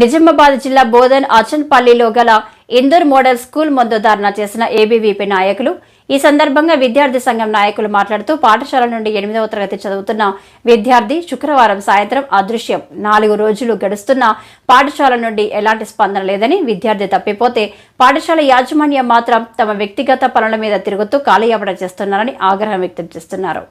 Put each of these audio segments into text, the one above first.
నిజామాబాద్ జిల్లా బోధన్ అచన్పల్లిలో గల Indur model school ముందు ధర్నా చేసిన ఏబీవీపీ నాయకులు. ఈ సందర్భంగా విద్యార్థి సంఘం నాయకులు మాట్లాడుతూ పాఠశాల నుండి ఎనిమిదవ తరగతి చదువుతున్న విద్యార్థి శుక్రవారం సాయంత్రం అదృశ్యం. నాలుగు రోజులు గడుస్తున్న పాఠశాల నుండి ఎలాంటి స్పందన లేదని విద్యార్థి తప్పిపోతే పాఠశాల యాజమాన్యం మాత్రం తమ వ్యక్తిగత పనుల మీద తిరుగుతూ కాలయాపన చేస్తున్నారని ఆగ్రహం వ్యక్తం చేస్తున్నారు.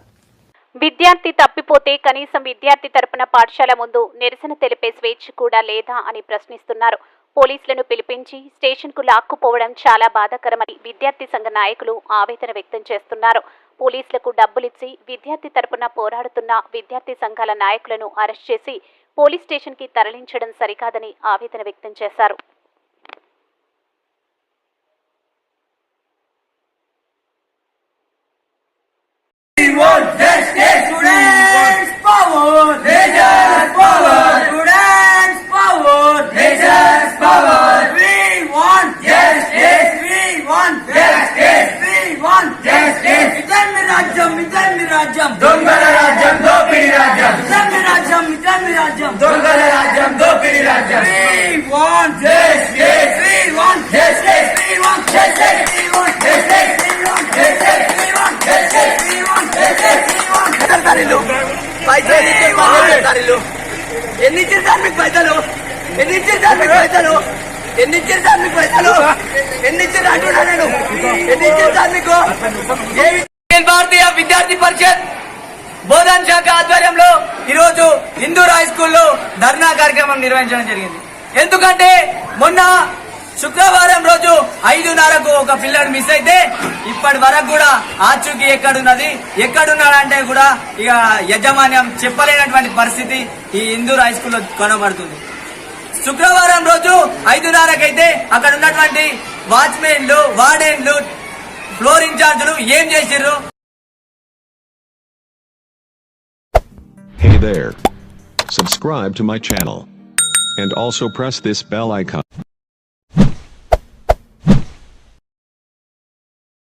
విద్యార్థి తప్పిపోతే కనీసం విద్యార్థి తరపున పాఠశాల ముందు నిరసన తెలిపే స్వేచ్ఛ కూడా లేదా అని ప్రశ్నిస్తున్నారు. పోలీసులను పిలిపించి స్టేషన్కు లాక్కుపోవడం చాలా బాధాకరమని విద్యార్థి సంఘ నాయకులు ఆవేదన వ్యక్తం చేస్తున్నారు. పోలీసులకు డబ్బులిచ్చి విద్యార్థి తరపున పోరాడుతున్న విద్యార్థి సంఘాల నాయకులను అరెస్ట్ చేసి పోలీస్ స్టేషన్కి తరలించడం సరికాదని ఆవేదన వ్యక్తం చేశారు. power. We want justice. We want justice. We want justice. ఇదన్ని రాజ్యం ఇదన్ని రాజ్యం దొంగల రాజ్యం దోపిడి రాజ్యం ఇదన్ని రాజ్యం ఇదన్ని రాజ్యం దొంగల రాజ్యం దోపిడి రాజ్యం We want justice. We want justice. We want justice. We want justice. We want justice. We want justice. We want justice. We want తల్లిలు పైసలు ఇచ్చే వాళ్ళు తల్లిలు ఎన్ని ఇచ్చారు సార్ మీకు పైసలు పైసలు? ఎన్ని ఇచ్చారు సార్ మీకు పైసలు? ఎన్ని ఇచ్చారు? అంటున్నా నేను ఎన్ని ఇచ్చారు సార్ మీకు? భారతీయ విద్యార్థి పరిషత్ బోధన్ శాఖ ఆధ్వర్యంలో ఈరోజు హిందూ హై స్కూల్లో ధర్నా కార్యక్రమం నిర్వహించడం జరిగింది. ఎందుకంటే మొన్న శుక్రవారం రోజు ఐదున్నరకు ఒక పిల్లడు మిస్ అయితే ఇప్పటి వరకు కూడా ఆచూకీ ఎక్కడున్నది? ఎక్కడున్నాడంటే కూడా ఇక యజమాన్యం చెప్పలేనటువంటి పరిస్థితి ఈ హిందూ హై స్కూల్లో కొనబడుతుంది. శుక్రవారం రోజు ఐదున్నరకైతే అక్కడ ఉన్నటువంటి వాచ్మెన్లు వార్డెన్లు ఫ్లోర్ ఇన్ఛార్జీలు ఏం చేసిర్రు Hey there. Subscribe to my channel. And also press this bell icon.